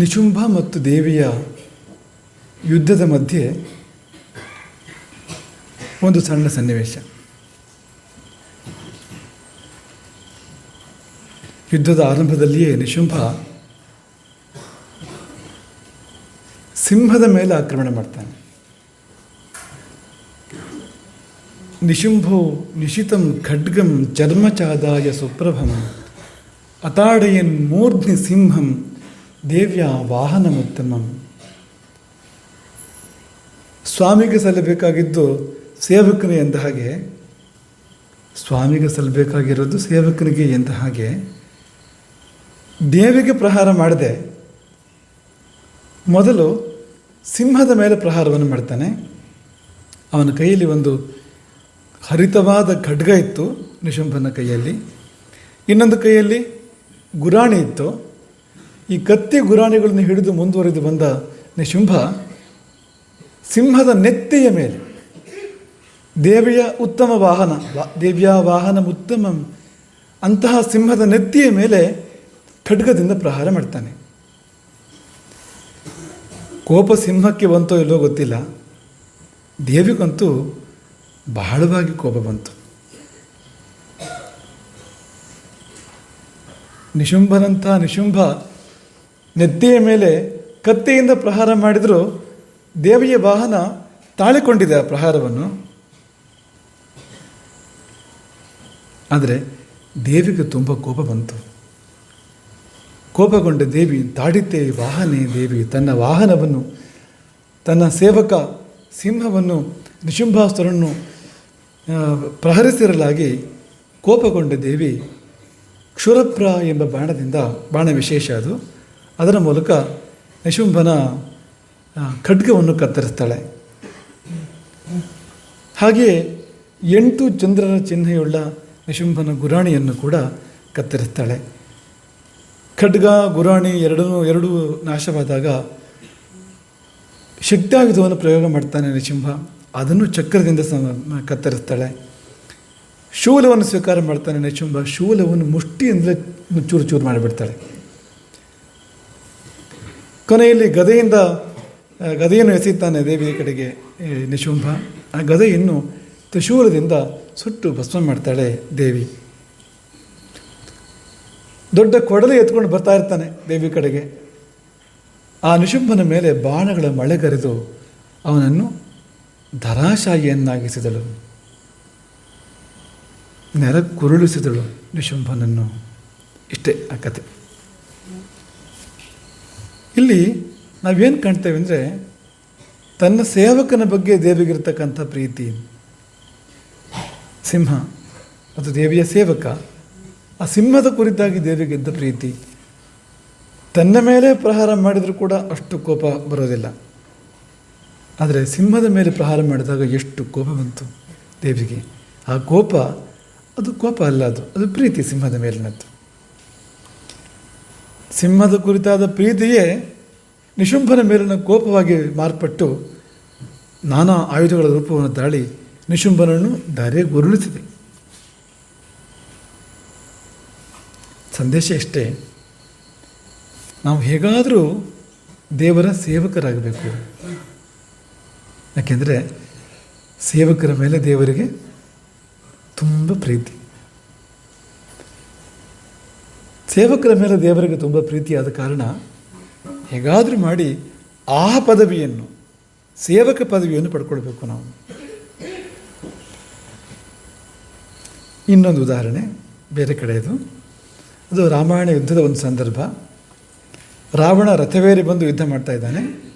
ನಿಶುಂಭ ಮತ್ತು ದೇವಿಯ ಯುದ್ಧದ ಮಧ್ಯೆ ಒಂದು ಸಣ್ಣ ಸನ್ನಿವೇಶ. ಯುದ್ಧದ ಆರಂಭದಲ್ಲಿಯೇ ನಿಶುಂಭ ಸಿಂಹದ ಮೇಲೆ ಆಕ್ರಮಣ ಮಾಡ್ತಾನೆ. ನಿಶುಂಭೋ ನಿಶಿತಂ ಖಡ್ಗಂ ಚರ್ಮಚಾದಾಯ ಸುಪ್ರಭಂ ಅತಾಡಯನ್ ಮೂರ್ಧ್ನಿ ಸಿಂಹಂ ದೇವ್ಯ ವಾಹನಮುತ್ತಮಂ ಸ್ವಾಮಿಗೆ ಸಲ್ಲಬೇಕಾಗಿದ್ದು ಸೇವಕನೇ ಎಂದ ಹಾಗೆ, ಸ್ವಾಮಿಗೆ ಸಲ್ಲಬೇಕಾಗಿರೋದು ಸೇವಕನಿಗೆ ಎಂದ ಹಾಗೆ, ದೇವಿಗೆ ಪ್ರಹಾರ ಮಾಡದೆ. ಮೊದಲು ಸಿಂಹದ ಮೇಲೆ ಪ್ರಹಾರವನ್ನು ಮಾಡ್ತಾನೆ. ಅವನ ಕೈಯಲ್ಲಿ ಒಂದು ಹರಿತವಾದ ಖಡ್ಗ ಇತ್ತು ನಿಶುಂಭನ ಕೈಯಲ್ಲಿ. ಇನ್ನೊಂದು ಕೈಯಲ್ಲಿ ಗುರಾಣಿ ಇತ್ತು. ಈ ಕತ್ತಿ ಗುರಾಣಿಗಳನ್ನು ಹಿಡಿದು ಮುಂದುವರೆದು ಬಂದ ನಿಶುಂಭ ಸಿಂಹದ ನೆತ್ತಿಯ ಮೇಲೆ ದೇವಿಯ ಉತ್ತಮ ವಾಹನ ದೇವಿಯ ವಾಹನ ಉತ್ತಮ ಅಂತಹ ಸಿಂಹದ ನೆತ್ತಿಯ ಮೇಲೆ ಖಡ್ಗದಿಂದ ಪ್ರಹಾರ ಮಾಡ್ತಾನೆ. ಕೋಪ ಸಿಂಹಕ್ಕೆ ಬಂತೋ ಇಲ್ಲೋ ಗೊತ್ತಿಲ್ಲ. ದೇವಿಗಂತೂ ಬಹಳವಾಗಿ ಕೋಪ ಬಂತು. ನಿಶುಂಭನಂತಹ ನಿಶುಂಭ ನೆತ್ತಿಯ ಮೇಲೆ ಕತ್ತೆಯಿಂದ ಪ್ರಹಾರ ಮಾಡಿದರೂ ದೇವಿಯ ವಾಹನ ತಾಳಿಕೊಂಡಿದೆ ಆ ಪ್ರಹಾರವನ್ನು. ಆದರೆ ದೇವಿಗೆ ತುಂಬ ಕೋಪ ಬಂತು. ಕೋಪಗೊಂಡ ದೇವಿ ತಾಡಿತೆ ವಾಹನೆ ದೇವಿ ತನ್ನ ವಾಹನವನ್ನು ತನ್ನ ಸೇವಕ ಸಿಂಹವನ್ನು ನಿಶುಂಭಾಸುರನ್ನು ಆ, ಪ್ರಹರಿಸಿರಲಾಗಿ ಕೋಪಗೊಂಡ ದೇವಿ ಕ್ಷುರಪ್ರ ಎಂಬ ಬಾಣದಿಂದ ಬಾಣ ವಿಶೇಷ ಅದು ಅದರ ಮೂಲಕ ನಿಶುಂಭನ ಖಡ್ಗವನ್ನು ಕತ್ತರಿಸ್ತಾಳೆ. ಹಾಗೆಯೇ ಎಂಟು ಚಂದ್ರನ ಚಿಹ್ನೆಯುಳ್ಳ ನಿಶುಂಭನ ಗುರಾಣಿಯನ್ನು ಕೂಡ ಕತ್ತರಿಸ್ತಾಳೆ. ಖಡ್ಗ, ಗುರಾಣಿ ಎರಡನ್ನೂ, ಎರಡೂ ನಾಶವಾದಾಗ ಶಕ್ತಾಯುಧವನ್ನು ಪ್ರಯೋಗ ಮಾಡ್ತಾನೆ ನಿಶುಂಭ ಅದನ್ನು ಚಕ್ರದಿಂದ ಕತ್ತರಿಸ್ತಾಳೆ. ಶೂಲವನ್ನು ಸ್ವೀಕಾರ ಮಾಡ್ತಾನೆ ನಿಶುಂಭ ಶೂಲವನ್ನು ಮುಷ್ಟಿಯಿಂದಲೇ ಚೂರು ಚೂರು ಮಾಡಿಬಿಡ್ತಾಳೆ. ಕೊನೆಯಲ್ಲಿ ಗದೆಯಿಂದ ಗದೆಯನ್ನು ಎಸೆಯುತ್ತಾನೆ ದೇವಿಯ ಕಡೆಗೆ ನಿಶುಂಭ. ಆ ಗದೆಯನ್ನು ತ್ರಿಶೂಲದಿಂದ ಸುಟ್ಟು ಭಸ್ಮ ಮಾಡ್ತಾಳೆ ದೇವಿ. ದೊಡ್ಡ ಕೊಡಲಿ ಎತ್ಕೊಂಡು ಬರ್ತಾ ಇರ್ತಾನೆ ದೇವಿ ಕಡೆಗೆ. ಆ ನಿಶುಂಭನ ಮೇಲೆ ಬಾಣಗಳ ಮಳೆಗರೆದು ಅವನನ್ನು ಧರಾಶಾಯಿಯನ್ನಾಗಿಸಿದಳು. ನೆರ ಕುರುಳಿಸಿದಳು ನಿಶುಂಭನನ್ನು. ಇಷ್ಟೇ ಆ ಕತೆ. ಇಲ್ಲಿ ನಾವೇನು ಕಾಣ್ತೇವೆ ಅಂದರೆ ತನ್ನ ಸೇವಕನ ಬಗ್ಗೆ ದೇವಿಗಿರ್ತಕ್ಕಂಥ ಪ್ರೀತಿ. ಸಿಂಹ ಮತ್ತು ದೇವಿಯ ಸೇವಕ. ಆ ಸಿಂಹದ ಕುರಿತಾಗಿ ದೇವಿಗಿದ್ದ ಪ್ರೀತಿ? ತನ್ನ ಮೇಲೆ ಪ್ರಹಾರ ಮಾಡಿದರೂ ಕೂಡ ಅಷ್ಟು ಕೋಪ ಬರೋದಿಲ್ಲ. ಆದರೆ ಸಿಂಹದ ಮೇಲೆ ಪ್ರಹಾರ ಮಾಡಿದಾಗ ಎಷ್ಟು ಕೋಪ ಬಂತು ದೇವಿಗೆ. ಆ ಕೋಪ, ಅದು ಕೋಪ ಅಲ್ಲ ಅದು. ಅದು ಪ್ರೀತಿ ಸಿಂಹದ ಮೇಲಿನದ್ದು. ಸಿಂಹದ ಕುರಿತಾದ ಪ್ರೀತಿಯೇ ನಿಶುಂಭನ ಮೇಲಿನ ಕೋಪವಾಗಿ ಮಾರ್ಪಟ್ಟು ನಾನಾ ಆಯುಧಗಳ ರೂಪವನ್ನು ತಾಳಿ ನಿಶುಂಭನನ್ನು ದಾರಿಯಾಗಿ ಉರುಳಿಸಿದೆ. ಸಂದೇಶ ಇಷ್ಟೇ ನಾವು ಹೇಗಾದರೂ ದೇವರ ಸೇವಕರಾಗಬೇಕು. ಯಾಕೆಂದರೆ ಸೇವಕರ ಮೇಲೆ ದೇವರಿಗೆ ತುಂಬ ಪ್ರೀತಿ. ಸೇವಕರ ಮೇಲೆ ದೇವರಿಗೆ ತುಂಬ ಪ್ರೀತಿಯಾದ ಕಾರಣ ಹೇಗಾದರೂ ಮಾಡಿ ಆ ಪದವಿಯನ್ನು, ಸೇವಕ ಪದವಿಯನ್ನು ಪಡ್ಕೊಳ್ಬೇಕು ನಾವು. ಇನ್ನೊಂದು ಉದಾಹರಣೆ, ಬೇರೆ ಕಡೆಯದು. ಅದು ರಾಮಾಯಣ ಯುದ್ಧದ ಒಂದು ಸಂದರ್ಭ. ರಾವಣ ರಥವೇರಿ ಬಂದು ಯುದ್ಧ ಮಾಡ್ತಾ ಇದ್ದಾನೆ.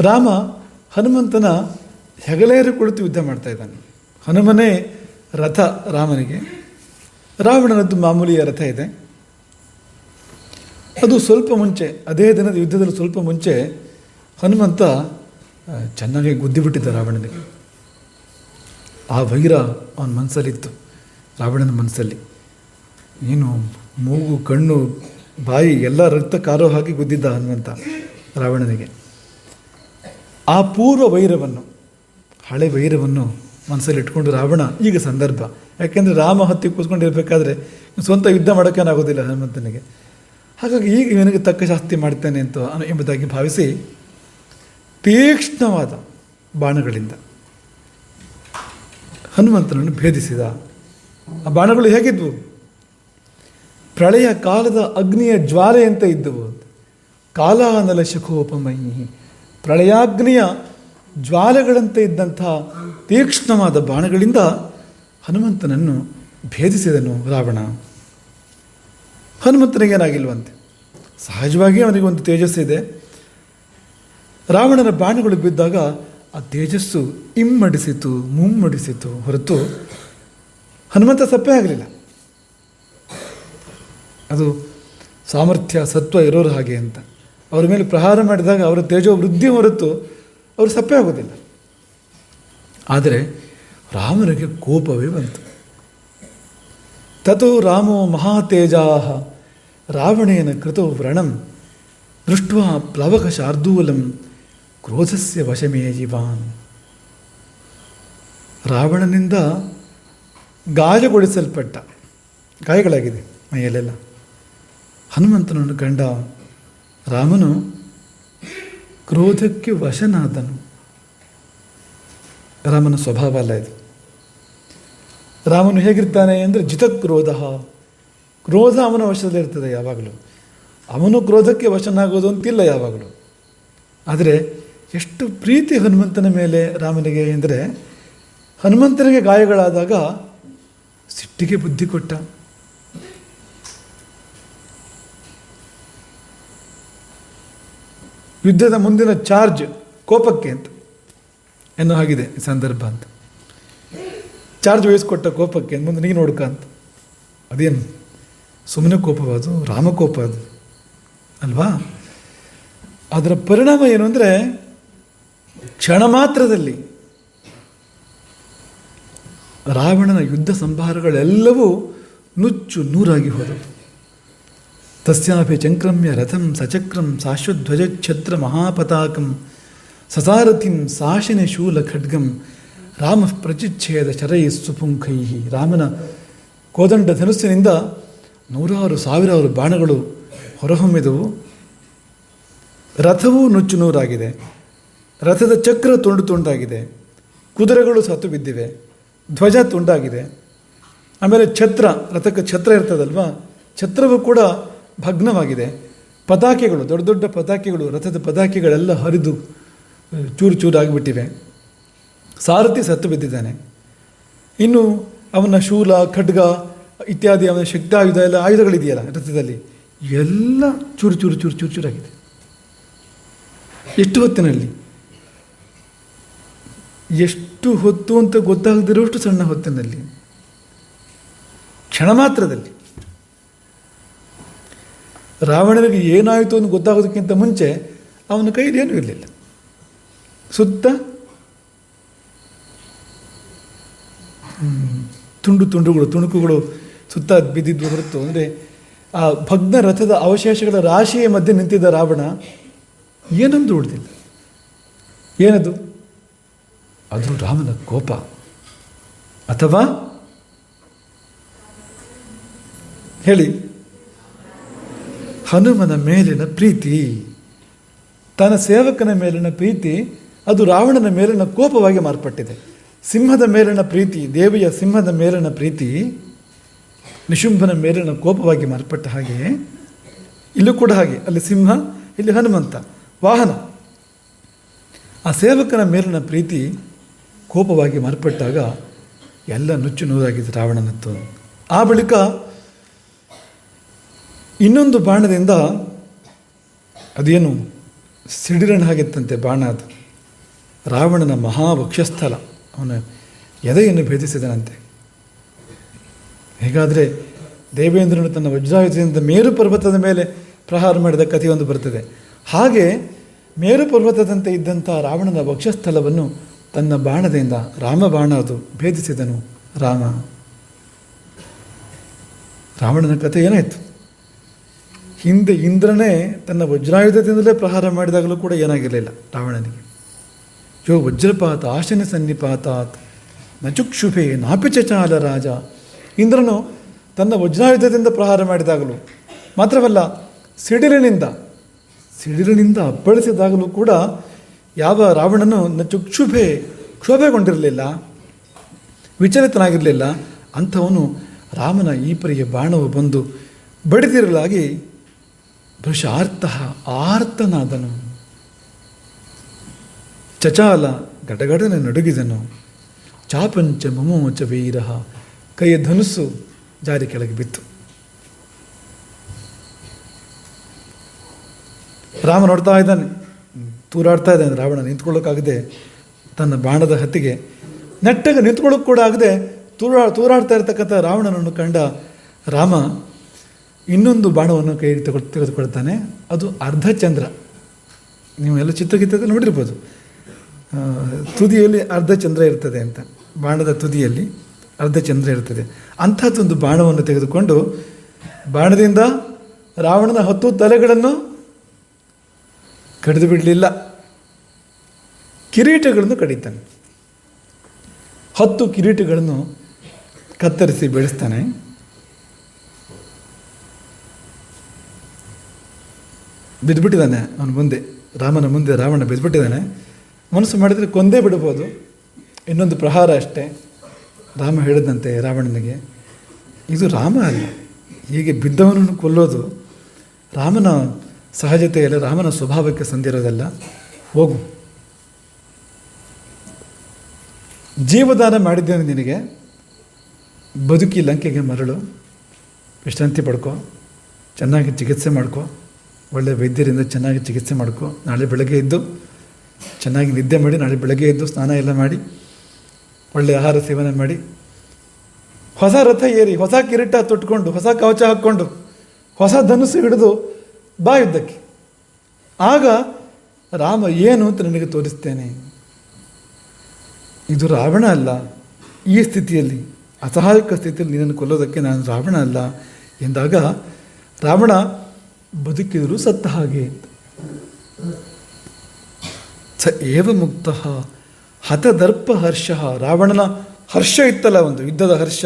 ರಾಮ ಹನುಮಂತನ ಹೆಗಲೇರಿ ಕುಳಿತು ಯುದ್ಧ ಮಾಡ್ತಾ ಇದ್ದಾನೆ. ಹನುಮನೇ ರಥ ರಾಮನಿಗೆ. ರಾವಣನದ್ದು ಮಾಮೂಲಿಯ ರಥ ಇದೆ. ಅದು ಸ್ವಲ್ಪ ಮುಂಚೆ, ಅದೇ ದಿನದ ಯುದ್ಧದಲ್ಲಿ ಸ್ವಲ್ಪ ಮುಂಚೆ ಹನುಮಂತ ಚೆನ್ನಾಗಿ ಗುದ್ದಿಬಿಟ್ಟಿದ್ದ ರಾವಣನಿಗೆ. ಆ ವೈರ ಅವನ ಮನಸ್ಸಲ್ಲಿತ್ತು ರಾವಣನ ಮನಸ್ಸಲ್ಲಿ ಏನು ಮೂಗು, ಕಣ್ಣು, ಬಾಯಿ, ಎಲ್ಲ ರಕ್ತ ಕಾರೋ ಹಾಕಿ ಗುದ್ದಿದ್ದ ಹನುಮಂತ ರಾವಣನಿಗೆ. ಆ ಪೂರ್ವ ವೈರವನ್ನು, ಹಳೆ ವೈರವನ್ನು ಮನಸ್ಸಲ್ಲಿ ಇಟ್ಕೊಂಡು ರಾವಣ, ಈಗ ಸಂದರ್ಭ. ಯಾಕೆಂದರೆ ರಾಮ ಹತ್ತಿ ಕೂತ್ಕೊಂಡಿರಬೇಕಾದ್ರೆ ಸ್ವಂತ ಯುದ್ಧ ಮಾಡೋಕ್ಕೇನಾಗೋದಿಲ್ಲ ಹನುಮಂತನಿಗೆ. ಹಾಗಾಗಿ ಈಗ ಇವನಿಗೆ ತಕ್ಕ ಶಾಸ್ತಿ ಮಾಡ್ತೇನೆ ಅಂತ ಎಂಬುದಾಗಿ ಭಾವಿಸಿ ತೀಕ್ಷ್ಣವಾದ ಬಾಣಗಳಿಂದ ಹನುಮಂತನನ್ನು ಭೇದಿಸಿದ. ಆ ಬಾಣಗಳು ಹೇಗಿದ್ವು? ಪ್ರಳಯ ಕಾಲದ ಅಗ್ನಿಯ ಜ್ವಾಲೆಯಂತೆ ಇದ್ದವು. ಕಾಲಾನಲ ಶಖೋಪಮಯಿ ಪ್ರಳಯಾಗ್ನಿಯ ಜ್ವಾಲೆಗಳಂತೆ ಇದ್ದಂಥ ತೀಕ್ಷ್ಣವಾದ ಬಾಣಗಳಿಂದ ಹನುಮಂತನನ್ನು ಭೇದಿಸಿದನು ರಾವಣ. ಹನುಮಂತನಿಗೇನಾಗಿಲ್ವಂತೆ ಸಹಜವಾಗಿ ಅವನಿಗೆ ಒಂದು ತೇಜಸ್ಸಿದೆ ರಾವಣನ ಬಾಣಗಳು ಬಿದ್ದಾಗ ಆ ತೇಜಸ್ಸು ಇಮ್ಮಡಿಸಿತು, ಮುಮ್ಮಡಿಸಿತು ಹೊರತು ಹನುಮಂತ ಸಪ್ಪೆ ಆಗಲಿಲ್ಲ. ಅದು ಸಾಮರ್ಥ್ಯ, ಸತ್ವ ಇರೋರು ಹಾಗೆ ಅಂತ. ಅವರ ಮೇಲೆ ಪ್ರಹಾರ ಮಾಡಿದಾಗ ಅವರ ತೇಜೋ ವೃದ್ಧಿ ಹೊರತು ಅವರು ಸಪ್ಪೆ ಆಗೋದಿಲ್ಲ. ಆದರೆ ರಾಮನಿಗೆ ಕೋಪವೇ ಬಂತು. ತತೋ ರಾಮೋ ಮಹಾತೇಜಾ ರಾವಣೇನ ಕೃತೋ ವ್ರಣಂ ದೃಷ್ಟ ಪ್ಲವಕ ಶಾರ್ದೂಲಂ ಕ್ರೋಧಸ್ಯ ವಶಮೇ ಜೀವಾನ್ ರಾವಣನಿಂದ ಗಾಯಗೊಳಿಸಲ್ಪಟ್ಟ ಗಾಯಗಳಾಗಿದೆ ಮೈಯಲ್ಲೆಲ್ಲ. ಹನುಮಂತನನ್ನು ಕಂಡ ರಾಮನು ಕ್ರೋಧಕ್ಕೆ ವಶನಾದನು. ರಾಮನ ಸ್ವಭಾವ ಅಲ್ಲ ಇದು. ರಾಮನು ಹೇಗಿರ್ತಾನೆ ಅಂದರೆ ಜಿತಕ್ರೋಧ. ಕ್ರೋಧ ಅವನ ವಶದಲ್ಲಿರ್ತದೆ ಯಾವಾಗಲೂ. ಅವನು ಕ್ರೋಧಕ್ಕೆ ವಶನಾಗೋದು ಅಂತಿಲ್ಲ ಯಾವಾಗಲೂ. ಆದರೆ ಎಷ್ಟು ಪ್ರೀತಿ ಹನುಮಂತನ ಮೇಲೆ ರಾಮನಿಗೆ ಅಂದರೆ ಹನುಮಂತನಿಗೆ ಗಾಯಗಳಾದಾಗ ಸಿಟ್ಟಿಗೆ ಬುದ್ಧಿ ಕೊಟ್ಟ. ಯುದ್ಧದ ಮುಂದಿನ ಚಾರ್ಜ್ ಕೋಪಕ್ಕೆ ಅಂತ. ಎನ್ನೋ ಹಾಗಿದೆ ಸಂದರ್ಭ ಅಂತ. ಚಾರ್ಜ್ ವಹಿಸ್ಕೊಟ್ಟ ಕೋಪಕ್ಕೆ ಮುಂದೆ ನೀನು ನೋಡ್ಕ ಅಂತ. ಅದೇನು? ಸುಮ್ಮನೆ ಕೋಪವಾದು ರಾಮಕೋಪ ಅದು. ಅಲ್ವಾ? ಅದರ ಪರಿಣಾಮ ಏನು ಅಂದರೆ ಕ್ಷಣ ಮಾತ್ರದಲ್ಲಿ ರಾವಣನ ಯುದ್ಧ ಸಂಭಾರಗಳೆಲ್ಲವೂ ನುಚ್ಚು ನೂರಾಗಿ ಹೋದವು. ತಸ್ಯಾಪಿ ಚಂಕ್ರಮ್ಯ ರಥಂ ಸಚಕ್ರಂ ಶಾಶ್ವಧ್ವಜ ಛತ್ರ ಮಹಾಪತಾಕಂ ಸಸಾರಥಿಂ ಸಾಶಿನಿ ಶೂಲ ಖಡ್ಗಂ ರಾಮ ಪ್ರಚಿಚ್ಛೇದ ಶರೈ ಸುಪುಂಖೈ ರಾಮನ ಕೋದಂಡ ಧನುಸ್ಸಿನಿಂದ ನೂರಾರು ಸಾವಿರಾರು ಬಾಣಗಳು ಹೊರಹೊಮ್ಮಿದವು. ರಥವೂ ನುಚ್ಚು ನೂರಾಗಿದೆ. ರಥದ ಚಕ್ರ ತುಂಡು ತುಂಡಾಗಿದೆ. ಕುದುರೆಗಳು ಸತ್ತು ಬಿದ್ದಿವೆ. ಧ್ವಜ ತುಂಡಾಗಿದೆ. ಆಮೇಲೆ ಛತ್ರ, ರಥಕ್ಕೆ ಛತ್ರ ಇರ್ತದಲ್ವ? ಛತ್ರವು ಕೂಡ ಭಗ್ನವಾಗಿದೆ. ಪತಾಕೆಗಳು, ದೊಡ್ಡ ದೊಡ್ಡ ಪತಾಕೆಗಳು, ರಥದ ಪತಾಕೆಗಳೆಲ್ಲ ಹರಿದು ಚೂರು ಚೂರಾಗಿಬಿಟ್ಟಿವೆ. ಸಾರಥಿ ಸತ್ತು ಬಿದ್ದಿದ್ದಾನೆ. ಇನ್ನು ಅವನ ಶೂಲ, ಖಡ್ಗ ಇತ್ಯಾದಿ, ಅವನ ಶಕ್ತಾಯುಧ ಎಲ್ಲ ಆಯುಧಗಳಿದೆಯಲ್ಲ ರಥದಲ್ಲಿ, ಎಲ್ಲ ಚೂರು ಚೂರು ಚೂರು ಚೂರು ಚೂರಾಗಿದೆ. ಎಷ್ಟು ಹೊತ್ತಿನಲ್ಲಿ? ಎಷ್ಟು ಹೊತ್ತು ಅಂತ ಗೊತ್ತಾಗದಿರೋಷ್ಟು ಸಣ್ಣ ಹೊತ್ತಿನಲ್ಲಿ. ಕ್ಷಣ ಮಾತ್ರದಲ್ಲಿ. ರಾವಣನಿಗೆ ಏನಾಯಿತು ಅಂತ ಗೊತ್ತಾಗೋದಕ್ಕಿಂತ ಮುಂಚೆ ಅವನ ಕೈಲಿ ಏನೂ ಇರಲಿಲ್ಲ. ಸುತ್ತ ತುಂಡು ತುಂಡುಗಳು ತುಣುಕುಗಳು ಸುತ್ತ ಬಿದ್ದಿದ್ದು ಹೊರತು. ಅಂದರೆ ಆ ಭಗ್ನ ರಥದ ಅವಶೇಷಗಳ ರಾಶಿಯ ಮಧ್ಯೆ ನಿಂತಿದ್ದ ರಾವಣ ಏನಂದು ಉಳಿದಿಲ್ಲ. ಏನದು? ಅದು ರಾಮನ ಕೋಪ. ಅಥವಾ? ಹೇಳಿ. ಹನುಮನ ಮೇಲಿನ ಪ್ರೀತಿ. ತನ್ನ ಸೇವಕನ ಮೇಲಿನ ಪ್ರೀತಿ, ಅದು ರಾವಣನ ಮೇಲಿನ ಕೋಪವಾಗಿ ಮಾರ್ಪಟ್ಟಿದೆ. ಸಿಂಹದ ಮೇಲಿನ ಪ್ರೀತಿ, ದೇವಿಯ ಸಿಂಹದ ಮೇಲಿನ ಪ್ರೀತಿ, ನಿಶುಂಭನ ಮೇಲಿನ ಕೋಪವಾಗಿ ಮಾರ್ಪಟ್ಟ ಹಾಗೆ, ಇಲ್ಲೂ ಕೂಡ ಹಾಗೆ. ಅಲ್ಲಿ ಸಿಂಹ, ಇಲ್ಲಿ ಹನುಮಂತ, ವಾಹನ. ಆ ಸೇವಕನ ಮೇಲಿನ ಪ್ರೀತಿ ಕೋಪವಾಗಿ ಮಾರ್ಪಟ್ಟಾಗ ಎಲ್ಲ ನುಚ್ಚು ನೂರಾಗಿದೆ ರಾವಣನತ್ತು ಆ ಬಳಿಕ ಇನ್ನೊಂದು ಬಾಣದಿಂದ ಅದೇನು ಸಿಡಿರಣ ಹಾಗಿತ್ತಂತೆ ಬಾಣ ಅದು. ರಾವಣನ ಮಹಾವಕ್ಷಸ್ಥಲ ಅವನ ಎದೆಯನ್ನು ಭೇದಿಸಿದನಂತೆ. ಹೇಗಾದರೆ ದೇವೇಂದ್ರನು ತನ್ನ ವಜ್ರಾಯುಧದಿಂದ ಮೇರು ಪರ್ವತದ ಮೇಲೆ ಪ್ರಹಾರ ಮಾಡಿದ ಕಥೆಯೊಂದು ಬರ್ತದೆ. ಹಾಗೆ ಮೇರು ಪರ್ವತದಂತೆ ಇದ್ದಂಥ ರಾವಣನ ವಕ್ಷಸ್ಥಲವನ್ನು ತನ್ನ ಬಾಣದಿಂದ ರಾಮ ಬಾಣ ಅದು ಭೇದಿಸಿದನು ರಾಮ. ರಾವಣನ ಕಥೆ ಏನಾಯಿತು? ಹಿಂದೆ ಇಂದ್ರನೇ ತನ್ನ ವಜ್ರಾಯುಧದಿಂದಲೇ ಪ್ರಹಾರ ಮಾಡಿದಾಗಲೂ ಕೂಡ ಏನಾಗಿರಲಿಲ್ಲ. ರಾವಣನಿಗೆ, ಯೋ ವಜ್ರಪಾತ ಆಶನ ಸನ್ನಿಪಾತಾತ್ ನಚುಕ್ಷುಭೆ, ನಾಪಿಚಚಾಲ ರಾಜ, ಇಂದ್ರನು ತನ್ನ ವಜ್ರಾಯುಧದಿಂದ ಪ್ರಹಾರ ಮಾಡಿದಾಗಲೂ, ಮಾತ್ರವಲ್ಲ ಸಿಡಿಲಿನಿಂದ ಸಿಡಿಲಿನಿಂದ ಅಪ್ಪಳಿಸಿದಾಗಲೂ ಕೂಡ ಯಾವ ರಾವಣನು ನಚುಕ್ಷುಭೆ ಕ್ಷೋಭೆಗೊಂಡಿರಲಿಲ್ಲ, ವಿಚಲಿತನಾಗಿರಲಿಲ್ಲ, ಅಂಥವನು ರಾಮನ ಈ ಪರಿಯ ಬಾಣವು ಬಂದು ಬಡಿದಿರಲಾಗಿ ಭೃಷಾರ್ಥ ಆರ್ತನಾದನು. ಚಚಾಲ ಗಡಗಡನೆ ನಡುಗಿದನು. ಚಾಪಂಚ ಮಮೋಚ ವೀರ, ಕೈಯ ಧನುಸ್ಸು ಜಾರಿ ಕೆಳಗೆ ಬಿತ್ತು. ರಾಮ ನೋಡ್ತಾ ಇದ್ದಾನೆ. ತೂರಾಡ್ತಾ ಇದ್ದಾನೆ, ರಾವಣ ನಿಂತ್ಕೊಳ್ಳೋಕ್ಕಾಗದೆ ತನ್ನ ಬಾಣದ ಹತ್ತಿಗೆ. ನೆಟ್ಟಗೆ ನಿಂತ್ಕೊಳ್ಳೋಕೆ ಕೂಡ ಆಗದೆ ತೂರಾ, ತೂರಾಡ್ತಾ ಇರ್ತಕ್ಕಂಥ ರಾವಣನನ್ನು ಕಂಡ ರಾಮ ಇನ್ನೊಂದು ಬಾಣವನ್ನು ಕೈ ತಗೊಳ್ ತೆಗೆದುಕೊಳ್ತಾನೆ. ಅದು ಅರ್ಧಚಂದ್ರ. ನೀವು ಎಲ್ಲ ಚಿತ್ರಗೀತದಲ್ಲಿ ನೋಡಿರ್ಬೋದು. ತುದಿಯಲ್ಲಿ ಅರ್ಧ ಚಂದ್ರ ಇರ್ತದೆ ಅಂತ. ಬಾಣದ ತುದಿಯಲ್ಲಿ ಅರ್ಧ ಚಂದ್ರ ಇರ್ತದೆ. ಅಂಥದ್ದೊಂದು ಬಾಣವನ್ನು ತೆಗೆದುಕೊಂಡು ಬಾಣದಿಂದ ರಾವಣನ ಹತ್ತು ತಲೆಗಳನ್ನು ಕಡಿದು ಬಿಡಲಿಲ್ಲ. ಕಿರೀಟಗಳನ್ನು ಕಡಿತಾನೆ. ಹತ್ತು ಕಿರೀಟಗಳನ್ನು ಕತ್ತರಿಸಿ ಬೆಳೆಸ್ತಾನೆ. ಬಿದ್ದುಬಿಟ್ಟಿದ್ದಾನೆ ಅವನ ಮುಂದೆ, ರಾಮನ ಮುಂದೆ, ರಾವಣ ಬಿದ್ದುಬಿಟ್ಟಿದ್ದಾನೆ ಮನಸ್ಸು ಮಾಡಿದರೆ ಕೊಂದೇ ಬಿಡ್ಬೋದು ಇನ್ನೊಂದು ಪ್ರಹಾರ ಅಷ್ಟೇ. ರಾಮ ಹೇಳಿದಂತೆ ರಾವಣನಿಗೆ, ಇದು ರಾಮ ಅಲ್ಲ, ಹೀಗೆ ಬಿದ್ದವನನ್ನು ಕೊಲ್ಲೋದು. ರಾಮನ ಸಹಜತೆಯಲ್ಲ ರಾಮನ ಸ್ವಭಾವಕ್ಕೆ ಸಂದಿರೋದಲ್ಲ. ಹೋಗು. ಜೀವದಾನ ಮಾಡಿದ್ದೇನೆ ನಿನಗೆ. ಬದುಕಿ ಲಂಕೆಗೆ ಮರಳು. ವಿಶ್ರಾಂತಿ ಪಡ್ಕೋ. ಚೆನ್ನಾಗಿ ಚಿಕಿತ್ಸೆ ಮಾಡ್ಕೊ. ಒಳ್ಳೆಯ ವೈದ್ಯರಿಂದ ಚೆನ್ನಾಗಿ ಚಿಕಿತ್ಸೆ ಮಾಡ್ಕೊ, ನಾಳೆ ಬೆಳಗ್ಗೆ ಎದ್ದು ಚೆನ್ನಾಗಿ ನಿದ್ದೆ ಮಾಡಿ, ನಾಳೆ ಬೆಳಗ್ಗೆ ಎದ್ದು ಸ್ನಾನ ಎಲ್ಲ ಮಾಡಿ ಒಳ್ಳೆಯ ಆಹಾರ ಸೇವನೆ ಮಾಡಿ, ಹೊಸ ರಥ ಏರಿ, ಹೊಸ ಕಿರೀಟ ತೊಟ್ಕೊಂಡು, ಹೊಸ ಕವಚ ಹಾಕ್ಕೊಂಡು, ಹೊಸ ಧನುಸು ಹಿಡಿದು ಬಾ ಯುದ್ಧಕ್ಕೆ. ಆಗ ರಾಮ ಏನು ಅಂತ ನನಗೆ ತೋರಿಸ್ತೇನೆ? ಇದು ರಾವಣ ಅಲ್ಲ. ಈ ಸ್ಥಿತಿಯಲ್ಲಿ, ಅಸಹಾಯಕ ಸ್ಥಿತಿಯಲ್ಲಿ ನಿನ್ನನ್ನು ಕೊಲ್ಲೋದಕ್ಕೆ ನಾನು ರಾವಣ ಅಲ್ಲ ಎಂದಾಗ ರಾವಣ ಬದುಕಿದರೂ ಸತ್ತ ಹಾಗೆ. ಸ ಏವ ಮುಕ್ತ ಹತದರ್ಪ ಹರ್ಷ. ರಾವಣನ ಹರ್ಷ ಇತ್ತಲ್ಲ ಒಂದು ಯುದ್ಧದ ಹರ್ಷ.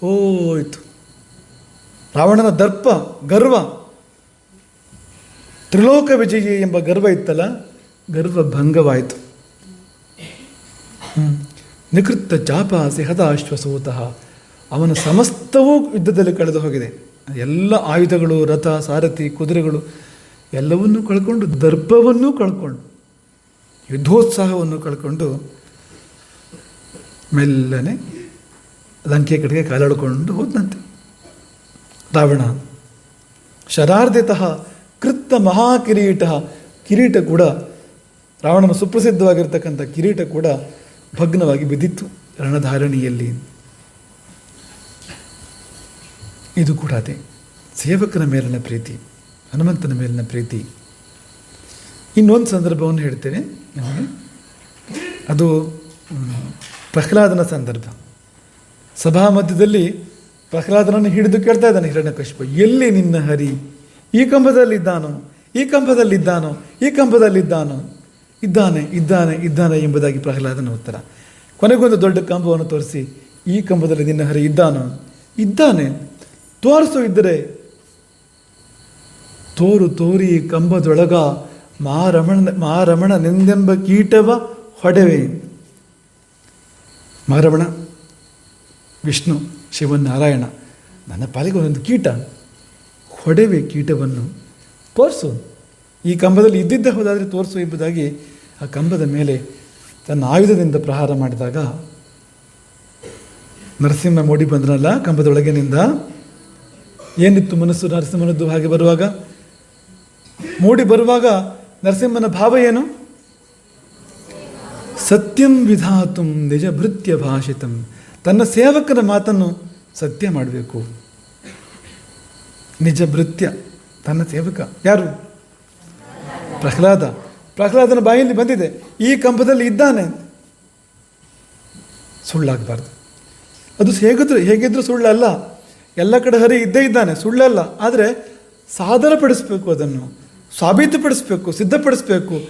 ಹೋಯಿತು. ರಾವಣನ ದರ್ಪ, ಗರ್ವ. ತ್ರಿಲೋಕ ವಿಜಯಿ ಎಂಬ ಗರ್ವ ಇತ್ತಲ್ಲ, ಗರ್ವ ಭಂಗವಾಯಿತು. ನಿಕೃತ್ತ ಸಿಹದ ಅಶ್ವಸೂತಃ ಅವನ ಸಮಸ್ತವೂ ಯುದ್ಧದಲ್ಲಿ ಕಳೆದು ಹೋಗಿದೆ. ಎಲ್ಲ ಆಯುಧಗಳು, ರಥ, ಸಾರಥಿ, ಕುದುರೆಗಳು ಎಲ್ಲವನ್ನೂ ಕಳ್ಕೊಂಡು ದರ್ಭವನ್ನೂ ಕಳ್ಕೊಂಡು, ಯುದ್ಧೋತ್ಸಾಹವನ್ನು ಕಳ್ಕೊಂಡು ಮೆಲ್ಲನೆ ಲಂಕೆ ಕಡೆಗೆ ಕಾಲಾಡಿಕೊಂಡು ಹೋದಂತೆ ರಾವಣ ಶರಾರ್ಧಿತಃ ಕೃತ್ತ ಮಹಾಕಿರೀಟ, ಕಿರೀಟ ಕೂಡ ರಾವಣನ ಸುಪ್ರಸಿದ್ಧವಾಗಿರ್ತಕ್ಕಂಥ ಕಿರೀಟ ಕೂಡ ಭಗ್ನವಾಗಿ ಬಿದ್ದಿತ್ತು ರಣಧಾರಣಿಯಲ್ಲಿ. ಇದು ಕೂಡ ಅದೇ. ಸೇವಕನ ಮೇಲಿನ ಪ್ರೀತಿ, ಹನುಮಂತನ ಮೇಲಿನ ಪ್ರೀತಿ. ಇನ್ನೊಂದು ಸಂದರ್ಭವನ್ನು ಹೇಳ್ತೇನೆ. ಅದು ಪ್ರಹ್ಲಾದನ ಸಂದರ್ಭ. ಸಭಾ ಮಧ್ಯದಲ್ಲಿ ಪ್ರಹ್ಲಾದನನ್ನು ಹಿಡಿದು ಕೇಳ್ತಾ ಇದ್ದಾನೆ ಹಿರಣ್ಯಕಶಿಪ ಎಲ್ಲಿ ನಿನ್ನ ಹರಿ? ಈ ಕಂಬದಲ್ಲಿದ್ದಾನೋ? ಈ ಕಂಬದಲ್ಲಿದ್ದಾನೋ? ಈ ಕಂಬದಲ್ಲಿದ್ದಾನೋ? ಇದ್ದಾನೆ ಇದ್ದಾನೆ ಇದ್ದಾನೆ ಎಂಬುದಾಗಿ ಪ್ರಹ್ಲಾದನ ಉತ್ತರ. ಕೊನೆಗೊಂದು ದೊಡ್ಡ ಕಂಬವನ್ನು ತೋರಿಸಿ, ಈ ಕಂಬದಲ್ಲಿ ನಿನ್ನ ಹರಿ ಇದ್ದಾನೋ? ಇದ್ದಾನೆ. ತೋರಿಸು ಇದ್ದರೆ ತೋರು ತೋರಿ ಕಂಬದೊಳಗ ಮಾರಮಣ ಮಾರಮಣನೆಂದೆಂಬ ಕೀಟವ ಹೊಡೆವೆ. ಮಾರಮಣ, ವಿಷ್ಣು ಶಿವನಾರಾಯಣ ನನ್ನ ಪಾಲಿಗೆ ಒಂದೊಂದು ಕೀಟ. ಹೊಡೆವೆ ಕೀಟವನ್ನು ತೋರಿಸು. ಈ ಕಂಬದಲ್ಲಿ ಇದ್ದಿದ್ದ ಹೋದಾದರೆ ತೋರಿಸು ಎಂಬುದಾಗಿ ಆ ಕಂಬದ ಮೇಲೆ ತನ್ನ ಆಯುಧದಿಂದ ಪ್ರಹಾರ ಮಾಡಿದಾಗ ನರಸಿಂಹ ಮೋಡಿ ಬಂದ್ರಲ್ಲ ಕಂಬದೊಳಗಿನಿಂದ? ಏನಿತ್ತು ಮನಸ್ಸು ನರಸಿಂಹನದ್ದು ಹಾಗೆ ಬರುವಾಗ? ಮೂಡಿ ಬರುವಾಗ ನರಸಿಂಹನ ಭಾವ ಏನು? ಸತ್ಯಂ ವಿಧಾತು ನಿಜ ಭೃತ್ಯ ಭಾಷಿತಂ. ತನ್ನ ಸೇವಕನ ಮಾತನ್ನು ಸತ್ಯ ಮಾಡಬೇಕು. ನಿಜ ಭೃತ್ಯ ತನ್ನ ಸೇವಕ. ಯಾರು? ಪ್ರಹ್ಲಾದ. ಪ್ರಹ್ಲಾದನ ಬಾಯಲ್ಲಿ ಬಂದಿದೆ. ಈ ಕಂಬದಲ್ಲಿ ಇದ್ದಾನೆ. ಸುಳ್ಳಾಗಬಾರ್ದು. ಅದು ಹೇಗಿದ್ರು ಹೇಗಿದ್ರು ಸುಳ್ಳಲ್ಲ. ಎಲ್ಲ ಕಡೆ ಹರಿ ಇದ್ದೇ ಇದ್ದಾನೆ, ಸುಳ್ಳಲ್ಲ. ಆದರೆ ಸಾಧನಪಡಿಸಬೇಕು ಅದನ್ನು, ಸಾಬೀತುಪಡಿಸಬೇಕು, ಸಿದ್ಧಪಡಿಸಬೇಕು.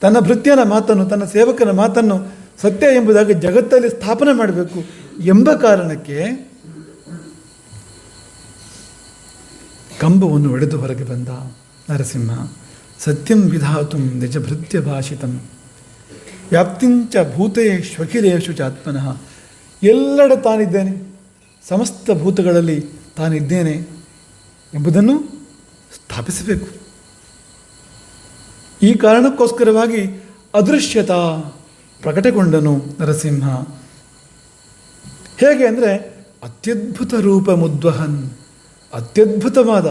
ತನ್ನ ಭೃತ್ಯನ ಮಾತನ್ನು, ತನ್ನ ಸೇವಕನ ಮಾತನ್ನು ಸತ್ಯ ಎಂಬುದಾಗಿ ಜಗತ್ತಲ್ಲಿ ಸ್ಥಾಪನೆ ಮಾಡಬೇಕು ಎಂಬ ಕಾರಣಕ್ಕೆ ಕಂಬವನ್ನು ಒಡೆದು ಹೊರಗೆ ಬಂದ ನರಸಿಂಹ. ಸತ್ಯಂ ವಿಧಾತು ನಿಜ ಭೃತ್ಯ ಭಾಷಿತಂ ವ್ಯಾಪ್ತಿಂಚ ಭೂತೇಶ್ವಖಿಲೇಶು ಚಾತ್ಮನಃ. ಎಲ್ಲೆಡೆ ತಾನಿದ್ದೇನೆ. ಸಮಸ್ತ ಭೂತಗಳಲ್ಲಿ ತಾನಿದ್ದೇನೆ ಎಂಬುದನ್ನು ಸ್ಥಾಪಿಸಬೇಕು. ಈ ಕಾರಣಕ್ಕೋಸ್ಕರವಾಗಿ ಅದೃಶ್ಯತಾ ಪ್ರಕಟಗೊಂಡನು ನರಸಿಂಹ. ಹೇಗೆ ಅಂದರೆ ಅತ್ಯದ್ಭುತ ರೂಪ ಮುದ್ವಹನ್, ಅತ್ಯದ್ಭುತವಾದ,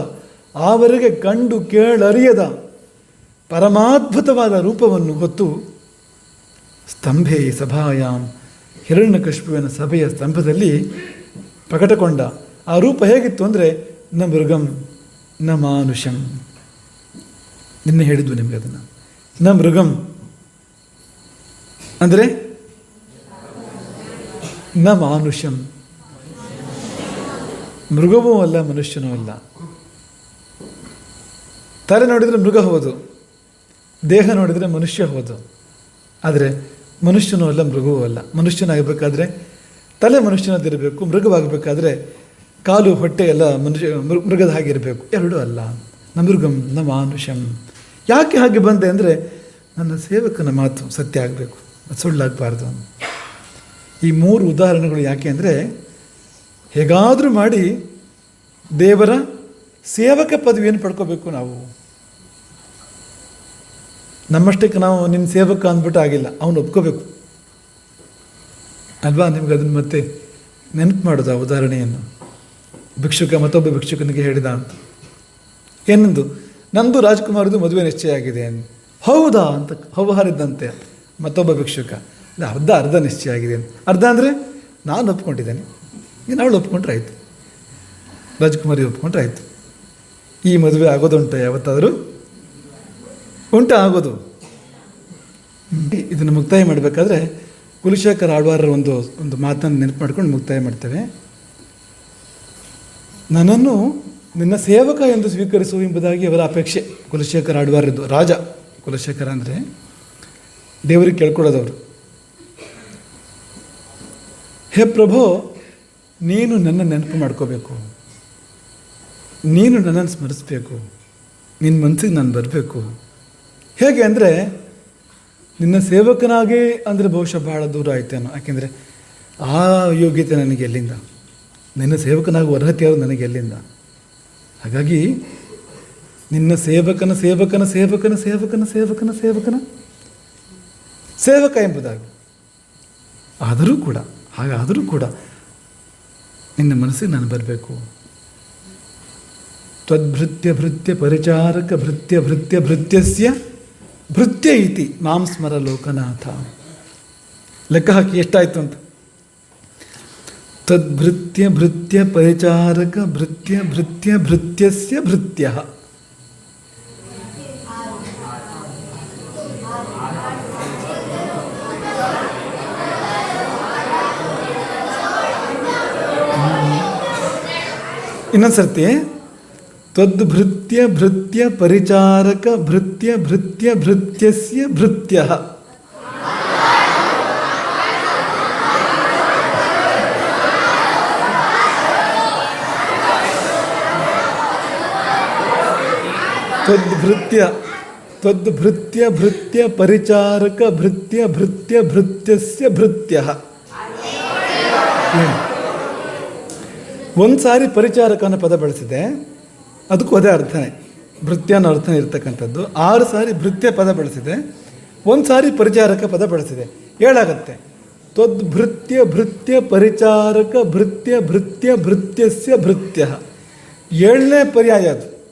ಆವರೆಗೆ ಕಂಡು ಕೇಳರಿಯದ, ಪರಮಾದ್ಭುತವಾದ ರೂಪವನ್ನು ಹೊತ್ತು ಸ್ತಂಭೆ ಸಭಾಯಾಮ್ ಹಿರಣ್ಯಕಶ್ಪುವಿನ ಸಭೆಯ ಸ್ತಂಭದಲ್ಲಿ ಪ್ರಕಟಗೊಂಡ ಆ ರೂಪ ಹೇಗಿತ್ತು ಅಂದರೆ, ನ ಮೃಗಂ, ನ ಮಾನುಷಂ. ನಿನ್ನೆ ಹೇಳಿದ್ವು ನಿಮಗೆ ಅದನ್ನು. ನ ಮೃಗಂ ಅಂದರೆ, ನ ಮಾನುಷಂ. ಮೃಗವೂ ಅಲ್ಲ, ಮನುಷ್ಯನೂ ಅಲ್ಲ. ತಲೆ ನೋಡಿದರೆ ಮೃಗ ಹೋದು, ದೇಹ ನೋಡಿದರೆ ಮನುಷ್ಯ ಹೋದು. ಆದರೆ ಮನುಷ್ಯನೂ ಅಲ್ಲ, ಮೃಗವೂ ಅಲ್ಲ. ಮನುಷ್ಯನಾಗಬೇಕಾದ್ರೆ ತಲೆ ಮನುಷ್ಯನದಿರಬೇಕು ಮೃಗವಾಗಬೇಕಾದ್ರೆ ಕಾಲು, ಹೊಟ್ಟೆ ಎಲ್ಲ ಮನುಷ್ಯ ಮೃಗದ ಹಾಗೆ ಇರಬೇಕು. ಎರಡೂ ಅಲ್ಲ. ನ ಮೃಗಂ, ನ ಮಾನುಷಂ. ಯಾಕೆ ಹಾಗೆ ಬಂದೆ ಅಂದರೆ ನನ್ನ ಸೇವಕನ ಮಾತು ಸತ್ಯ ಆಗಬೇಕು ಸುಳ್ಳಾಗಬಾರ್ದು. ಈ ಮೂರು ಉದಾಹರಣೆಗಳು ಯಾಕೆ ಅಂದರೆ ಹೇಗಾದರೂ ಮಾಡಿ ದೇವರ ಸೇವಕ ಪದವಿಯನ್ನು ಪಡ್ಕೋಬೇಕು ನಾವು. ನಮ್ಮಷ್ಟಕ್ಕೆ ನಾವು ನಿನ್ನ ಸೇವಕ ಅಂದ್ಬಿಟ್ಟು ಆಗಿಲ್ಲ, ಅವನು ಒಪ್ಕೋಬೇಕು. ಅಲ್ವಾ? ನಿಮ್ಗೆ ಅದನ್ನು ಮತ್ತೆ ನೆನಪು ಮಾಡೋದು ಉದಾಹರಣೆಯನ್ನು? ಭಿಕ್ಷುಕ, ಮತ್ತೊಬ್ಬ ಭಿಕ್ಷುಕನಿಗೆ ಹೇಳಿದ ಅಂತ. ಏನಂದು? ನಂದು ರಾಜ್ಕುಮಾರದು ಮದುವೆ ನಿಶ್ಚಯ ಆಗಿದೆ ಅಂತ. ಹೌದಾ ಅಂತ ಹೌಹಾರಿದ್ದಂತೆ. ಮತ್ತೊಬ್ಬ ಭಿಕ್ಷುಕ ಇಲ್ಲ ಅರ್ಧ ಅರ್ಧ ನಿಶ್ಚಯ ಆಗಿದೆ ಅಂತ. ಅರ್ಧ ಅಂದರೆ ನಾನು ಒಪ್ಕೊಂಡಿದ್ದೇನೆ. ಇನ್ನು ಅವಳು ಒಪ್ಕೊಂಡ್ರೆ ಆಯಿತು. ರಾಜ್ಕುಮಾರಿ ಒಪ್ಕೊಂಡ್ರೆ ಆಯಿತು. ಈ ಮದುವೆ ಆಗೋದುಂಟ ಯಾವತ್ತಾದರೂ? ಉಂಟ ಆಗೋದು. ಇದನ್ನು ಮುಕ್ತಾಯ ಮಾಡಬೇಕಾದ್ರೆ ಕುಲಶೇಖರ ಆಳ್ವಾರರ ಒಂದು ಒಂದು ಮಾತನ್ನು ನೆನಪು ಮಾಡ್ಕೊಂಡು ಮುಕ್ತಾಯ ಮಾಡ್ತೇವೆ. ನನ್ನನ್ನು ನಿನ್ನ ಸೇವಕ ಎಂದು ಸ್ವೀಕರಿಸು ಎಂಬುದಾಗಿ ಅವರ ಅಪೇಕ್ಷೆ ಕುಲಶೇಖರ ಆಳ್ವಾರದ್ದು ರಾಜ ಕುಲಶೇಖರ ಅಂದರೆ ದೇವರಿಗೆ ಕೇಳ್ಕೊಳ್ಳೋದವರು ಹೇ ಪ್ರಭು, ನೀನು ನನ್ನ ನೆನಪು ಮಾಡ್ಕೋಬೇಕು. ನೀನು ನನ್ನನ್ನು ಸ್ಮರಿಸಬೇಕು. ನಿನ್ನ ಮನಸ್ಸಿಗೆ ನಾನು ಬರಬೇಕು. ಹೇಗೆ ಅಂದರೆ ನಿನ್ನ ಸೇವಕನಾಗಿ ಅಂದರೆ ಬಹುಶಃ ಬಹಳ ದೂರ ಆಯ್ತೇನೋ. ಯಾಕೆಂದರೆ ಆ ಯೋಗ್ಯತೆ ನನಗೆ ಎಲ್ಲಿಂದ? ನಿನ್ನ ಸೇವಕನಾಗಿ ಅರ್ಹತೆ ಯಾವುದು ನನಗೆ ಎಲ್ಲಿಂದ? ಹಾಗಾಗಿ ನಿನ್ನ ಸೇವಕನ ಸೇವಕನ ಸೇವಕನ ಸೇವಕನ ಸೇವಕನ ಸೇವಕನ ಸೇವಕ ಎಂಬುದಾಗಿ. ಆದರೂ ಕೂಡ, ಹಾಗಾದರೂ ಕೂಡ ನಿನ್ನ ಮನಸ್ಸಿಗೆ ನಾನು ಬರಬೇಕು. ತ್ವದ್ಭೃತ್ಯ ಭೃತ್ಯ ಪರಿಚಾರಕ ಭೃತ್ಯ ಭೃತ್ಯ ಭೃತ್ಯಸ್ಯ ಭೃತ್ಯ ಇತಿ ಮಾಂ ಸ್ಮರ ಲೋಕನಾಥ ಲೆಕ್ಕ ಹಾಕಿ ಎಷ್ಟಾಯ್ತು ಅಂತ ತದ್ಭೃತ್ಯ ಭೃತ್ಯ ಪರಿಚಾರಕ ಭೃತ್ಯ ಭೃತ್ಯ ಭೃತ್ಯಸ್ಯ ಭೃತ್ಯ ಇನ್ನೊಂದು ಸರ್ತಿ ತ್ವದ್ಭೃತ್ಯ ಭೃತ್ಯ ಪರಿಚಾರಕ ಭೃತ್ಯ ಭೃತ್ಯ ಭೃತ್ಯಸ್ಯ ಭೃತ್ಯ ತ್ವದ್ಭೃತ್ಯ ತ್ವದ್ಭೃತ್ಯ ಭೃತ್ಯ ಪರಿಚಾರಕ ಭೃತ್ಯ ಭೃತ್ಯ ಭೃತ್ಯಸ್ಯ ಭೃತ್ಯ ಏನು ಒಂದು ಸಾರಿ ಪರಿಚಾರಕ ಅನ್ನೋ ಪದ ಬಳಸಿದೆ. ಅದಕ್ಕೂ ಅದೇ ಅರ್ಥನೇ ಭೃತ್ಯ ಅನ್ನೋ ಅರ್ಥನೇ ಇರ್ತಕ್ಕಂಥದ್ದು. ಆರು ಸಾರಿ ಭೃತ್ಯ ಪದ ಬಳಸಿದೆ. ಒಂದು ಸಾರಿ ಪರಿಚಾರಕ ಪದ ಬಳಸಿದೆ. ಏಳಾಗತ್ತೆ. ತ್ವದ್ಭೃತ್ಯ ಭೃತ್ಯ ಪರಿಚಾರಕ ಭೃತ್ಯ ಭೃತ್ಯ ಭೃತ್ಯಸ್ಯ ಭೃತ್ಯ. ಏಳನೇ ಪರ್ಯಾಯ ಅದು.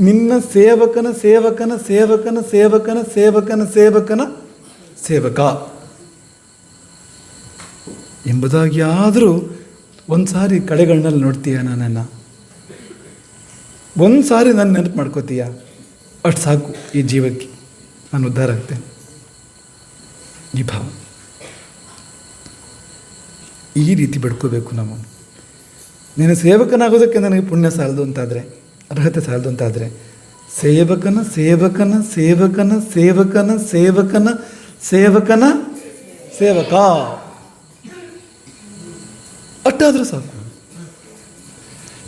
ನಿನ್ನ ಸೇವಕನ ಸೇವಕನ ಸೇವಕನ ಸೇವಕನ ಸೇವಕನ ಸೇವಕನ ಸೇವಕ. ಎಂಬುದಾಗಿ ಆದರೂ ಒಂದು ಸಾರಿ ಕಡೆಗಳನ್ನಲ್ಲಿ ನೋಡ್ತೀಯ ನನ್ನನ್ನು ಒಂದು ಸಾರಿ ನಾನು ನೆನಪು ಮಾಡ್ಕೋತೀಯ? ಅಷ್ಟು ಸಾಕು ಈ ಜೀವಕ್ಕೆ. ನಾನು ಉದ್ಧಾರ ಆಗ್ತೇನೆ. ಈ ಭಾವ. ಈ ರೀತಿ ಬಿಡ್ಕೋಬೇಕು ನಾವು ನೀನು ಸೇವಕನಾಗೋದಕ್ಕೆ ನನಗೆ ಪುಣ್ಯ ಸಾಲದು ಅಂತಾದರೆ, ಅರ್ಹತೆ ಸಾಲದು ಅಂತಾದರೆ, ಸೇವಕನ ಸೇವಕನ ಸೇವಕನ ಸೇವಕನ ಸೇವಕನ ಸೇವಕನ, ಸೇವಕ. ಅಟ್ಟಾದರೂ ಸಾಕು.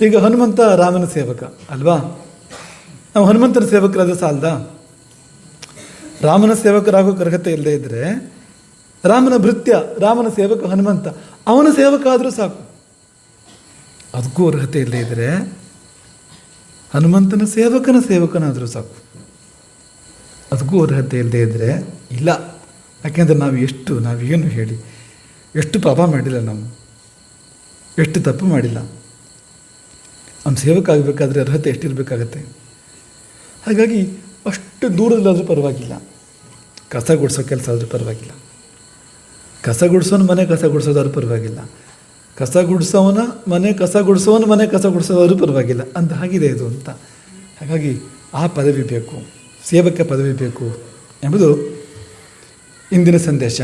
ಈಗ ಹನುಮಂತ ರಾಮನ ಸೇವಕ, ಅಲ್ವಾ? ನಾವು ಹನುಮಂತನ ಸೇವಕರಾದ ಸಾಲದ? ರಾಮನ ಸೇವಕರಾಗೋ ಅರ್ಹತೆ ಇಲ್ಲದೆ ಇದ್ದರೆ ರಾಮನ ಭೃತ್ಯ, ರಾಮನ ಸೇವಕ ಹನುಮಂತ, ಅವನ ಸೇವಕ ಆದರೂ ಸಾಕು. ಅದಕ್ಕೂ ಅರ್ಹತೆ ಇಲ್ಲದೆ ಇದ್ದರೆ ಹನುಮಂತನ ಸೇವಕನ ಸೇವಕನಾದರೂ ಸಾಕು. ಅದಕ್ಕೂ ಅರ್ಹತೆ ಇಲ್ಲದೆ ಇದ್ದರೆ ಇಲ್ಲ. ಯಾಕೆಂದರೆ ನಾವು ಎಷ್ಟು, ನಾವೇನು ಹೇಳಿ, ಎಷ್ಟು ಪಾಪ ಮಾಡಿಲ್ಲ ನಾವು. ಎಷ್ಟು ತಪ್ಪು ಮಾಡಿಲ್ಲ. ಅವ್ನು ಸೇವಕ ಅರ್ಹತೆ ಎಷ್ಟಿರಬೇಕಾಗತ್ತೆ? ಹಾಗಾಗಿ ಅಷ್ಟು ದೂರದಲ್ಲಾದರೂ ಪರವಾಗಿಲ್ಲ. ಕಸ ಗುಡಿಸೋ ಕೆಲಸ ಆದರೂ ಪರವಾಗಿಲ್ಲ. ಕಸ ಗುಡಿಸೋನು ಮನೆ ಕಸ ಗುಡಿಸೋದಾದ್ರೂ ಪರವಾಗಿಲ್ಲ. ಕಸ ಗುಡಿಸೋವನ ಮನೆ ಕಸ ಗುಡಿಸೋವನ ಮನೆ ಕಸ ಗುಡಿಸೋದಾದ್ರೂ ಪರವಾಗಿಲ್ಲ. ಅಂತ ಹಾಗಿದೆ ಇದು ಅಂತ. ಹಾಗಾಗಿ ಆ ಪದವಿ ಬೇಕು, ಸೇವಕ ಪದವಿ ಬೇಕು ಎಂಬುದು ಇಂದಿನ ಸಂದೇಶ.